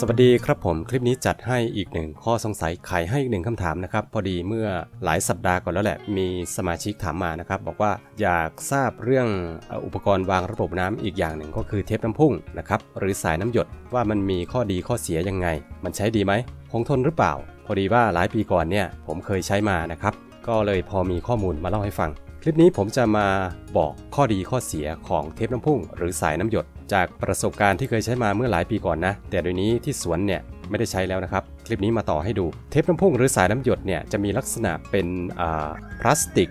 สวัสดีครับผมคลิปนี้จัดให้อีกหนึ่งข้อสงสัยไขให้อีกหนึ่งคำถามนะครับ พอดีเมื่อหลายสัปดาห์ก่อนแล้วแหละ มีสมาชิกถามมานะครับ บอกว่าอยากทราบเรื่องอุปกรณ์วางระบบน้ำอีกอย่างหนึ่งก็คือเทปน้ำพุ่งนะครับหรือสายน้ำหยดว่ามันมีข้อดีข้อเสียยังไง มันใช้ดีไหมคงทนหรือเปล่า พอดีว่าหลายปีก่อนเนี่ยผมเคยใช้มานะครับก็เลยพอมีข้อมูลมาเล่าให้ฟัง คลิปนี้ผมจะมาบอกข้อดีข้อเสียของเทปน้ำพุ่งหรือสายน้ำหยด จากประสบการณ์ที่เคยใช้มาเมื่อหลายปีก่อนนะ แต่โดยนี้ที่สวนเนี่ยไม่ได้ใช้แล้วนะครับ คลิปนี้มาต่อให้ดู เทปน้ำพุ่งหรือสายน้ำหยดเนี่ยจะมีลักษณะเป็นพลาสติก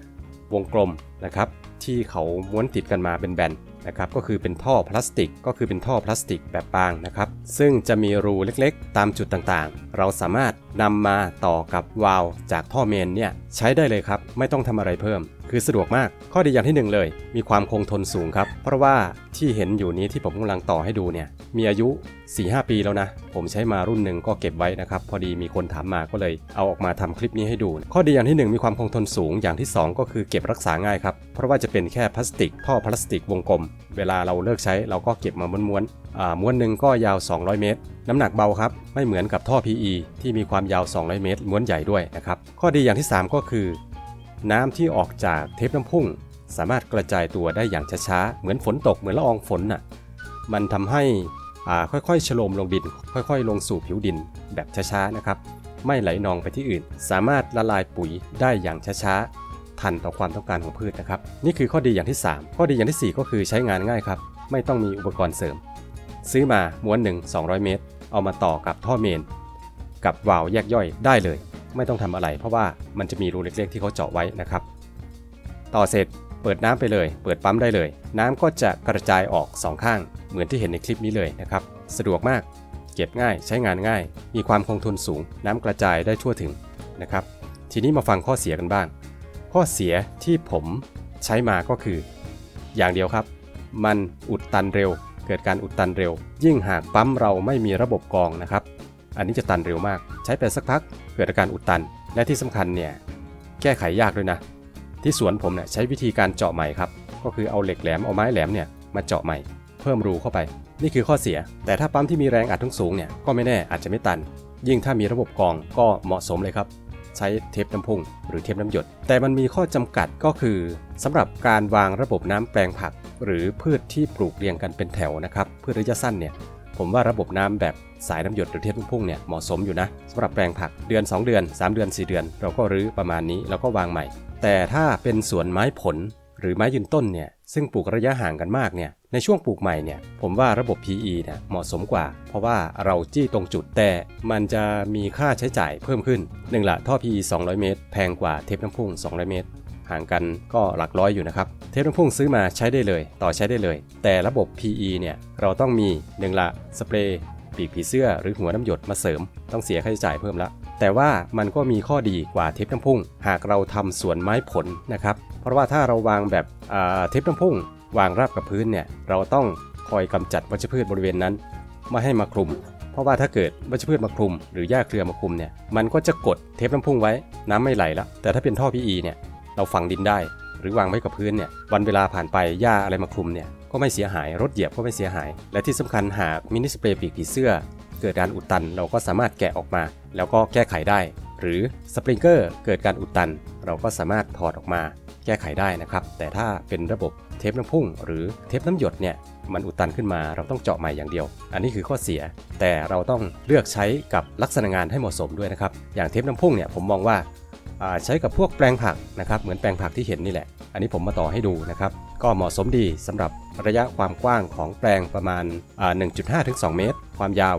วงกลมนะครับที่เขาม้วนติดกันมาเป็นแบน นะครับก็คือเป็นท่อพลาสติก ก็คือเป็นท่อพลาสติกแบบบางนะครับ ซึ่งจะมีรูเล็กๆ ตามจุดต่างๆ เราสามารถนำมาต่อกับวาล์วจากท่อเมนเนี่ยใช้ได้เลยครับ ไม่ต้องทำอะไรเพิ่ม คือสะดวกมากข้อดีอย่างที่หนึ่งเลย มีความคงทนสูงครับ เพราะว่าที่เห็นอยู่นี้ที่ผมกำลังต่อให้ดูเนี่ย มีอายุ 4-5 ปีแล้วนะ ผมใช้มารุ่นหนึ่งก็เก็บไว้นะครับ พอดีมีคนถามมาก็เลยเอาออกมาทำคลิปนี้ให้ดู ข้อดีอย่างที่หนึ่งมีความคงทนสูง อย่างที่สองก็คือเก็บรักษาง่ายครับ เพราะว่าจะเป็นแค่พลาสติก ท่อพลาสติกวงกลม เวลาเราเลิกใช้เราก็เก็บมาม้วนๆอ่าม้วนหนึ่งก็ยาว 200 เมตร น้ำหนักเบาครับ ไม่เหมือนกับท่อ PE ที่มีความยาว 200 เมตร ม้วนใหญ่ด้วยนะครับ ข้อดีอย่างที่ 3 ก็คือ น้ำที่ออกจากเทปน้ำพุ่ง สามารถกระจายตัวได้อย่างช้าๆ เหมือนฝนตก เหมือนละอองฝนน่ะ มันทำให้ ค่อยๆฉโลมลงดิน ค่อยๆ ลงสู่ผิวดินแบบช้าๆนะครับ ไม่ไหลนองไปที่อื่น สามารถละลายปุ๋ยได้อย่างช้าๆ ทันต่อความต้องการของพืชนะครับ นี่คือข้อดีอย่างที่ 3 ข้อดีอย่างทีสี่4 ก็คือใช้งานง่ายครับ ไม่ต้องมีอุปกรณ์เสริม ซื้อมาม้วนหนึ่ง200 เมตร เอามาต่อกับท่อเมน กับวาล์วแยกย่อยได้เลย ไม่ต้องทำอะไร เพราะว่ามันจะมีรูเล็กๆ ที่เขาเจาะไว้นะครับ ต่อเสร็จ เปิดน้ำไปเลย เปิดปั๊มได้เลย น้ำก็จะกระจายออกสองข้าง เหมือนที่เห็นในคลิปนี้เลยนะครับ สะดวกมาก เก็บง่าย ใช้งานง่าย มีความคงทนสูง น้ำกระจายได้ทั่วถึงนะครับ ทีนี้มาฟังข้อเสียกันบ้าง ข้อเสียที่ผมใช้มาก็คือ อย่างเดียวครับ มันอุดตันเร็ว เกิดการอุดตันเร็ว ยิ่งหากปั๊มเราไม่มีระบบกรองนะครับ อันนี้จะตันเร็วมาก ใช้ไปสักพัก เกิดอาการอุดตัน และที่สำคัญเนี่ย แก้ไขยากด้วยนะ ที่สวนผมเนี่ยใช้วิธีการเจาะใหม่ครับ ก็คือเอาเหล็กแหลมเอาไม้แหลมเนี่ยมาเจาะใหม่ เพิ่มรูเข้าไป นี่คือข้อเสีย แต่ถ้าปั๊มที่มีแรงอัดทั้งสูงเนี่ยก็ไม่แน่อาจจะไม่ตัน ยิ่งถ้ามีระบบกองก็เหมาะสมเลยครับ ใช้เทปน้ำพุ่งหรือเทปน้ำหยด แต่มันมีข้อจำกัดก็คือสำหรับการวางระบบน้ำแปลงผัก หรือพืชที่ปลูกเรียงกันเป็นแถวนะครับพืชระยะสั้นเนี่ยผมว่าระบบน้ำแบบสายน้ำหยดหรือเทปน้ำพุ่งเนี่ยเหมาะสมอยู่นะสำหรับแปลงผักเดือน 2 เดือน 3 เดือน 4 เดือน เราก็รื้อประมาณนี้แล้วก็วางใหม่ แต่ถ้าเป็นสวนไม้ผลหรือไม้ยืนต้นเนี่ยซึ่งปลูกระยะห่างกันมากเนี่ยในช่วงปลูกใหม่เนี่ยผมว่าระบบ PE เนี่ยเหมาะสมกว่า เพราะว่าเราจี้ตรงจุดแต่มันจะมีค่าใช้จ่ายเพิ่มขึ้นหนึ่งละท่อ PE 200 เมตร แพงกว่าเทปน้ำพุ่ง 200 เมตร ห่างกันก็หลักร้อยอยู่นะครับเทปน้ำพุ่งซื้อมาใช้ได้เลย ต่อใช้ได้เลย แต่ระบบ PE เนี่ยเราต้องมีหนึ่งละสเปรย์ปีกผีเสื้อหรือหัวน้ำหยดมาเสริม ต้องเสียค่าใช้จ่ายเพิ่มละ แต่ว่ามันก็มีข้อดีกว่าเทปน้ำพุ่ง หากเราทำสวนไม้ผลนะครับ เพราะว่าถ้าเราวางแบบเทปน้ำพุ่ง วางราบกับพื้นเนี่ยเราต้องคอยกำจัดวัชพืชบริเวณนั้นไม่ให้มาคลุม เพราะว่าถ้าเกิดวัชพืชมาคลุม หรือหญ้าเครือมาคลุมเนี่ยมันก็จะกดเทปน้ำพุ่งไว้น้ำไม่ไหลแล้วแต่ถ้าเป็นท่อ PE เนี่ยเราฝังดินได้ หรือวางไว้กับพื้นเนี่ยวันเวลาผ่านไปหญ้าอะไรมาคลุมเนี่ยก็ไม่เสียหายรถเหยียบก็ไม่เสียหาย และที่สำคัญหากมินิสเปรย์ปีกผีเสื้อ เกิดการอุดตันเราก็สามารถแกะออกมา แล้วก็แก้ไขได้ หรือสปริงเกอร์เกิดการอุดตัน เราก็สามารถถอดออกมาแก้ไขได้นะครับ แต่ถ้าเป็นระบบเทปน้ำพุ่ง หรือเทปน้ำหยดเนี่ยมันอุดตันขึ้นมาเราต้องเจาะใหม่อย่างเดียว อันนี้คือข้อเสีย แต่เราต้องเลือกใช้กับลักษณะงานให้เหมาะสมด้วยนะครับ อย่างเทปน้ำพุ่งเนี่ยผมมองว่าใช้กับพวกแปลงผักนะครับ เหมือนแปลงผักที่เห็นนี่แหละ อันนี้ผมมาต่อให้ดูนะครับ ก็เหมาะสมดีสำหรับระยะความกว้างของแปลงประมาณอ่า1.5ถึง2เมตร ความยาว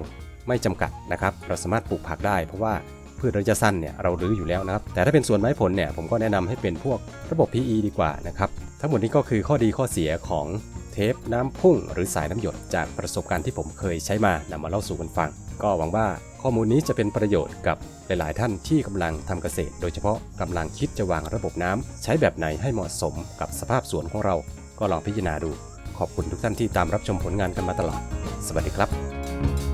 ไม่จำกัดนะครับ เราสามารถปลูกผักได้เพราะว่าพืชระยะสั้นเนี่ยเรารื้ออยู่แล้วนะครับ แต่ถ้าเป็นสวนไม้ผลเนี่ยผมก็แนะนำให้เป็นพวกระบบ PE ดีกว่านะครับ ทั้งหมดนี้ก็คือข้อดีข้อเสียของเทปน้ำพุ่ง หรือสายน้ำหยดจากประสบการณ์ที่ผมเคยใช้มานำมาเล่าสู่กันฟัง ก็หวังว่าข้อมูลนี้จะเป็นประโยชน์กับหลาย ๆ ท่านที่กำลังทำเกษตร โดยเฉพาะกำลังคิดจะวางระบบน้ำใช้แบบไหนให้เหมาะสมกับสภาพสวนของเรา ก็ลองพิจารณาดู ขอบคุณทุกท่านที่ตามรับชมผลงานกันมาตลอด สวัสดีครับ